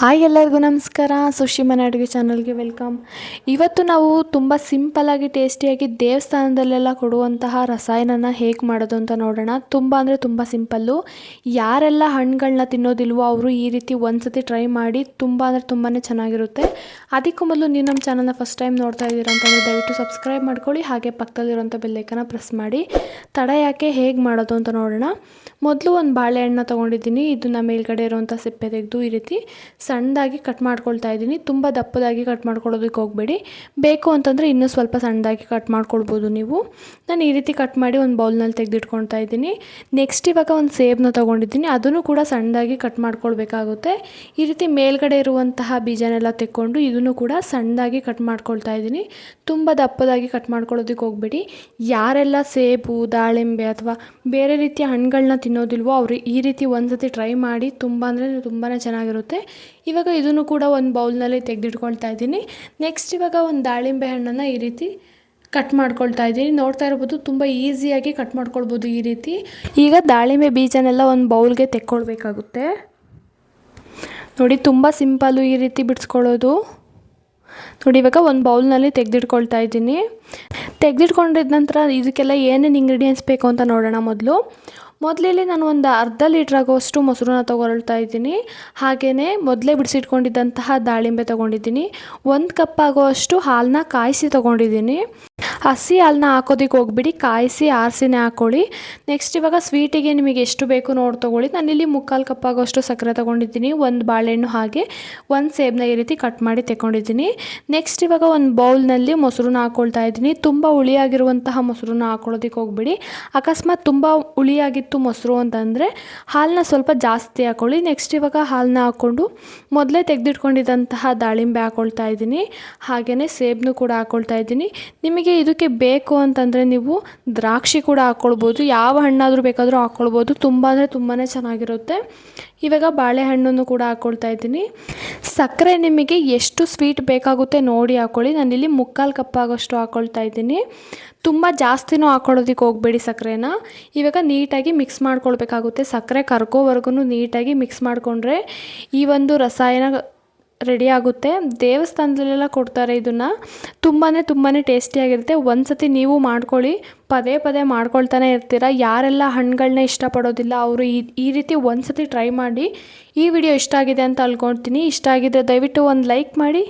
Hi ಎಲ್ಲರಿಗೂ ನಮಸ್ಕಾರ. ಸುಶಿಮನ ಅಡುಗೆ ಚಾನಲ್ಗೆ ವೆಲ್ಕಮ್. ಇವತ್ತು ನಾವು ತುಂಬ ಸಿಂಪಲ್ಲಾಗಿ ಟೇಸ್ಟಿಯಾಗಿ ದೇವಸ್ಥಾನದಲ್ಲೆಲ್ಲ ಕೊಡುವಂತಹ ರಸಾಯನನ ಹೇಗೆ ಮಾಡೋದು ಅಂತ ನೋಡೋಣ. ತುಂಬ ಅಂದರೆ ತುಂಬ ಸಿಂಪಲ್ಲು. ಯಾರೆಲ್ಲ ಹಣ್ಣುಗಳನ್ನ ತಿನ್ನೋದಿಲ್ವೋ ಅವರು ಈ ರೀತಿ ಒಂದ್ಸತಿ ಟ್ರೈ ಮಾಡಿ ತುಂಬ ಅಂದರೆ ತುಂಬಾ ಚೆನ್ನಾಗಿರುತ್ತೆ. ಅದಕ್ಕೂ ಮೊದಲು ನೀವು ನಮ್ಮ ಚಾನಲ್ನ ಫಸ್ಟ್ ಟೈಮ್ ನೋಡ್ತಾ ಇದ್ದೀರಾ ಅಂತಂದರೆ ದಯವಿಟ್ಟು ಸಬ್ಸ್ಕ್ರೈಬ್ ಮಾಡ್ಕೊಳ್ಳಿ, ಹಾಗೆ ಪಕ್ಕದಲ್ಲಿರುವಂಥ ಬೆಲ್ಲೈಕನ ಪ್ರೆಸ್ ಮಾಡಿ. ತಡ ಯಾಕೆ ಹೇಗೆ ಮಾಡೋದು ಅಂತ ನೋಡೋಣ. ಮೊದಲು ಒಂದು ಬಾಳೆಹಣ್ಣು ತೊಗೊಂಡಿದ್ದೀನಿ. ಇದನ್ನ ಮೇಲ್ಗಡೆ ಇರುವಂಥ ಸಿಪ್ಪೆ ತೆಗೆದು ಈ ರೀತಿ ಸಣ್ಣದಾಗಿ ಕಟ್ ಮಾಡ್ಕೊಳ್ತಾ ಇದ್ದೀನಿ. ತುಂಬ ದಪ್ಪದಾಗಿ ಕಟ್ ಮಾಡ್ಕೊಳ್ಳೋದಕ್ಕೆ ಹೋಗಬೇಡಿ. ಬೇಕು ಅಂತಂದರೆ ಇನ್ನೂ ಸ್ವಲ್ಪ ಸಣ್ಣದಾಗಿ ಕಟ್ ಮಾಡ್ಕೊಳ್ಬೋದು ನೀವು. ನಾನು ಈ ರೀತಿ ಕಟ್ ಮಾಡಿ ಒಂದು ಬೌಲ್ನಲ್ಲಿ ತೆಗೆದಿಟ್ಕೊಳ್ತಾ ಇದ್ದೀನಿ. ನೆಕ್ಸ್ಟ್ ಇವಾಗ ಒಂದು ಸೇಬನ್ನ ತೊಗೊಂಡಿದ್ದೀನಿ. ಅದನ್ನು ಕೂಡ ಸಣ್ಣದಾಗಿ ಕಟ್ ಮಾಡ್ಕೊಳ್ಬೇಕಾಗುತ್ತೆ. ಈ ರೀತಿ ಮೇಲ್ಗಡೆ ಇರುವಂತಹ ಬೀಜನೆಲ್ಲ ತೆಕ್ಕೊಂಡು ಇದನ್ನು ಕೂಡ ಸಣ್ಣದಾಗಿ ಕಟ್ ಮಾಡ್ಕೊಳ್ತಾ ಇದ್ದೀನಿ. ತುಂಬ ದಪ್ಪದಾಗಿ ಕಟ್ ಮಾಡ್ಕೊಳ್ಳೋದಕ್ಕೆ ಹೋಗಬೇಡಿ. ಯಾರೆಲ್ಲ ಸೇಬು, ದಾಳಿಂಬೆ ಅಥವಾ ಬೇರೆ ರೀತಿಯ ಹಣ್ಣುಗಳನ್ನ ತಿನ್ನೋದಿಲ್ವೋ ಅವರು ಈ ರೀತಿ ಒಂದು ಸತಿ ಟ್ರೈ ಮಾಡಿ ತುಂಬ ಅಂದರೆ ತುಂಬಾ ಚೆನ್ನಾಗಿರುತ್ತೆ. ಇವಾಗ ಇದನ್ನು ಕೂಡ ಒಂದು ಬೌಲ್ನಲ್ಲಿ ತೆಗೆದಿಟ್ಕೊಳ್ತಾ ಇದ್ದೀನಿ. ನೆಕ್ಸ್ಟ್ ಇವಾಗ ಒಂದು ದಾಳಿಂಬೆ ಹಣ್ಣನ್ನು ಈ ರೀತಿ ಕಟ್ ಮಾಡ್ಕೊಳ್ತಾ ಇದ್ದೀನಿ. ನೋಡ್ತಾ ಇರ್ಬೋದು, ತುಂಬ ಈಸಿಯಾಗಿ ಕಟ್ ಮಾಡ್ಕೊಳ್ಬೋದು ಈ ರೀತಿ. ಈಗ ದಾಳಿಂಬೆ ಬೀಜನೆಲ್ಲ ಒಂದು ಬೌಲ್ಗೆ ತೆಕ್ಕೊಳ್ಬೇಕಾಗುತ್ತೆ. ನೋಡಿ, ತುಂಬ ಸಿಂಪಲ್ಲು ಈ ರೀತಿ ಬಿಡಿಸ್ಕೊಳ್ಳೋದು. ನೋಡಿ, ಇವಾಗ ಒಂದು ಬೌಲ್ನಲ್ಲಿ ತೆಗೆದಿಟ್ಕೊಳ್ತಾ ಇದ್ದೀನಿ. ತೆಗೆದಿಟ್ಕೊಂಡಿದ ನಂತರ ಇದಕ್ಕೆಲ್ಲ ಏನೇನು ಇಂಗ್ರೀಡಿಯೆಂಟ್ಸ್ ಬೇಕು ಅಂತ ನೋಡೋಣ ಮೊದಲು. ಮೊದಲಿಲ್ಲಿ ನಾನು ಒಂದು ಅರ್ಧ ಲೀಟ್ರ್ ಆಗೋವಷ್ಟು ಮೊಸರನ್ನ ತೊಗೊಳ್ತಾ ಇದ್ದೀನಿ. ಹಾಗೆಯೇ ಮೊದಲೇ ಬಿಡಿಸಿಟ್ಕೊಂಡಿದ್ದಂತಹ ದಾಳಿಂಬೆ ತೊಗೊಂಡಿದ್ದೀನಿ. ಒಂದು ಕಪ್ ಆಗೋವಷ್ಟು ಹಾಲನ್ನ ಕಾಯಿಸಿ ತೊಗೊಂಡಿದ್ದೀನಿ. ಹಸಿ ಹಾಲನ್ನ ಹಾಕೋದಕ್ಕೆ ಹೋಗ್ಬಿಡಿ, ಕಾಯಿಸಿ ಆರಿಸಿನೇ ಹಾಕ್ಕೊಳ್ಳಿ ನೆಕ್ಸ್ಟ್ ಇವಾಗ ಸ್ವೀಟಿಗೆ ನಿಮಗೆ ಎಷ್ಟು ಬೇಕು ನೋಡಿ ತೊಗೊಳ್ಳಿ. ನಾನಿಲ್ಲಿ ಮುಕ್ಕಾಲು ಕಪ್ಪಾಗೋಷ್ಟು ಸಕ್ಕರೆ ತೊಗೊಂಡಿದ್ದೀನಿ. ಒಂದು ಬಾಳೆಹಣ್ಣು ಹಾಗೆ ಒಂದು ಸೇಬನ್ನ ಈ ರೀತಿ ಕಟ್ ಮಾಡಿ ತಗೊಂಡಿದ್ದೀನಿ ನೆಕ್ಸ್ಟ್ ಇವಾಗ ಒಂದು ಬೌಲ್ನಲ್ಲಿ ಮೊಸರನ್ನ ಹಾಕ್ಕೊಳ್ತಾ ಇದ್ದೀನಿ. ತುಂಬ ಹುಳಿಯಾಗಿರುವಂತಹ ಮೊಸರನ್ನ ಹಾಕೊಳ್ಳೋದಕ್ಕೆ ಹೋಗ್ಬಿಡಿ. ಅಕಸ್ಮಾತ್ ತುಂಬ ಹುಳಿಯಾಗಿತ್ತು ಮೊಸರು ಅಂತಂದರೆ ಹಾಲನ್ನ ಸ್ವಲ್ಪ ಜಾಸ್ತಿ ಹಾಕ್ಕೊಳ್ಳಿ ನೆಕ್ಸ್ಟ್ ಇವಾಗ ಹಾಲನ್ನ ಹಾಕ್ಕೊಂಡು ಮೊದಲೇ ತೆಗೆದಿಟ್ಕೊಂಡಿದ್ದಂತಹ ದಾಳಿಂಬೆ ಹಾಕ್ಕೊಳ್ತಾ ಇದ್ದೀನಿ. ಹಾಗೆಯೇ ಸೇಬನ್ನು ಕೂಡ ಹಾಕ್ಕೊಳ್ತಾ ಇದ್ದೀನಿ. ನಿಮಗೆ ಇದಕ್ಕೆ ಬೇಕು ಅಂತಂದರೆ ನೀವು ದ್ರಾಕ್ಷಿ ಕೂಡ ಹಾಕ್ಕೊಳ್ಬೋದು ಯಾವ ಹಣ್ಣಾದರೂ ಬೇಕಾದರೂ ಹಾಕ್ಕೊಳ್ಬೋದು ತುಂಬ ಅಂದರೆ ತುಂಬಾ ಚೆನ್ನಾಗಿರುತ್ತೆ. ಇವಾಗ ಬಾಳೆಹಣ್ಣನ್ನು ಕೂಡ ಹಾಕ್ಕೊಳ್ತಾ ಇದ್ದೀನಿ. ಸಕ್ಕರೆ ನಿಮಗೆ ಎಷ್ಟು ಸ್ವೀಟ್ ಬೇಕಾಗುತ್ತೆ ನೋಡಿ ಹಾಕ್ಕೊಳ್ಳಿ ನಾನಿಲ್ಲಿ ಮುಕ್ಕಾಲು ಕಪ್ಪಾಗೋಷ್ಟು ಹಾಕ್ಕೊಳ್ತಾ ಇದ್ದೀನಿ. ತುಂಬ ಜಾಸ್ತಿನೂ ಹಾಕ್ಕೊಳ್ಳೋದಕ್ಕೆ ಹೋಗಬೇಡಿ ಸಕ್ಕರೆನ. ಇವಾಗ ನೀಟಾಗಿ ಮಿಕ್ಸ್ ಮಾಡ್ಕೊಳ್ಬೇಕಾಗುತ್ತೆ. ಸಕ್ಕರೆ ಕರ್ಕೋವರೆಗೂ ನೀಟಾಗಿ ಮಿಕ್ಸ್ ಮಾಡಿಕೊಂಡ್ರೆ ಈ ಒಂದು ರಸಾಯನ ರೆಡಿ ಆಗುತ್ತೆ. ದೇವಸ್ಥಾನದಲ್ಲೆಲ್ಲ ಕೊಡ್ತಾರೆ ಇದನ್ನು. ತುಂಬಾ ತುಂಬಾ ಟೇಸ್ಟಿಯಾಗಿರುತ್ತೆ ಒಂದು ಸತಿ ನೀವು ಮಾಡ್ಕೊಳ್ಳಿ. ಪದೇ ಪದೇ ಮಾಡ್ಕೊಳ್ತಾನೆ ಇರ್ತೀರ. ಯಾರೆಲ್ಲ ಹಣ್ಣುಗಳನ್ನ ಇಷ್ಟಪಡೋದಿಲ್ಲ, ಅವರು ಈ ಈ ರೀತಿ ಒಂದು ಸತಿ ಟ್ರೈ ಮಾಡಿ. ಈ ವಿಡಿಯೋ ಇಷ್ಟ ಆಗಿದೆ ಅಂತ ಅಲ್ಕೊಳ್ತೀನಿ ಇಷ್ಟ ಆಗಿದ್ರೆ ದಯವಿಟ್ಟು ಒಂದು ಲೈಕ್ ಮಾಡಿ.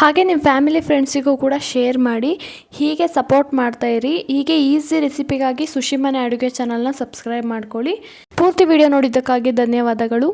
ಹಾಗೆ ನಿಮ್ಮ ಫ್ಯಾಮಿಲಿ ಫ್ರೆಂಡ್ಸಿಗೂ ಕೂಡ ಶೇರ್ ಮಾಡಿ. ಹೀಗೆ ಸಪೋರ್ಟ್ ಮಾಡ್ತಾಯಿರಿ ಹೀಗೆ ಈಸಿ ರೆಸಿಪಿಗಾಗಿ ಸುಶಿಮನೆ ಅಡುಗೆ ಚಾನಲ್ನ ಸಬ್ಸ್ಕ್ರೈಬ್ ಮಾಡ್ಕೊಳ್ಳಿ. ಪೂರ್ತಿ ವಿಡಿಯೋ ನೋಡಿದ್ದಕ್ಕಾಗಿ ಧನ್ಯವಾದಗಳು.